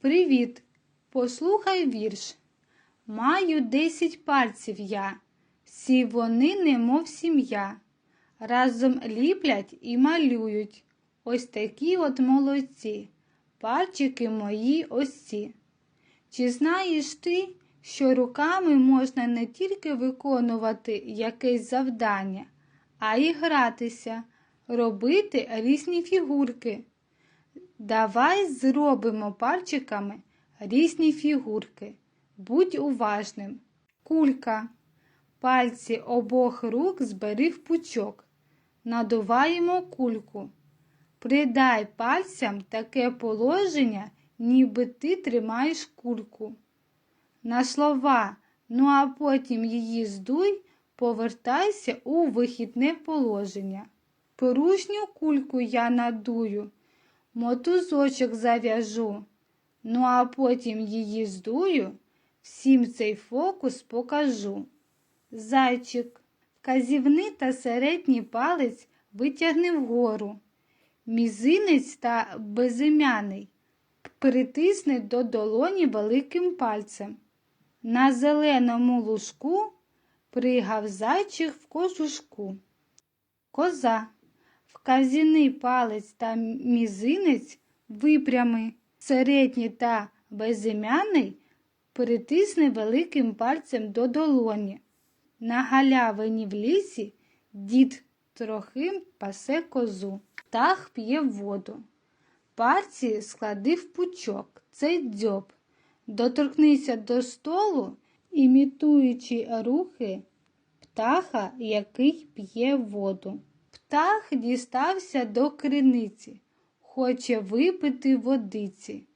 Привіт! Послухай вірш. Маю десять пальців я, всі вони немов сім'я. Разом ліплять і малюють. Ось такі от молодці, пальчики мої ось. Чи знаєш ти, що руками можна не тільки виконувати якесь завдання, а й гратися, робити різні фігурки? Давай зробимо пальчиками різні фігурки. Будь уважним. Кулька. Пальці обох рук збери в пучок. Надуваємо кульку. Придай пальцям таке положення, ніби ти тримаєш кульку. На слова, ну а потім її здуй, повертайся у вихідне положення. Порушню кульку я надую, мотузочок зав'яжу, ну а потім її здую, всім цей фокус покажу. Зайчик, вказівний та середній палець витягни вгору. Мізинець та безім'яний притисни до долоні великим пальцем. На зеленому лужку пригав зайчик в кожушку. Коза, вказівний палець та мізинець випрями, середній та безім'яний притисни великим пальцем до долоні. На галявині в лісі дід трохим пасе козу. Птах п'є воду. Пальці склади в пучок, цей дзьоб. Доторкнися до столу, імітуючи рухи птаха, який п'є воду. Птах дістався до криниці, хоче випити водиці.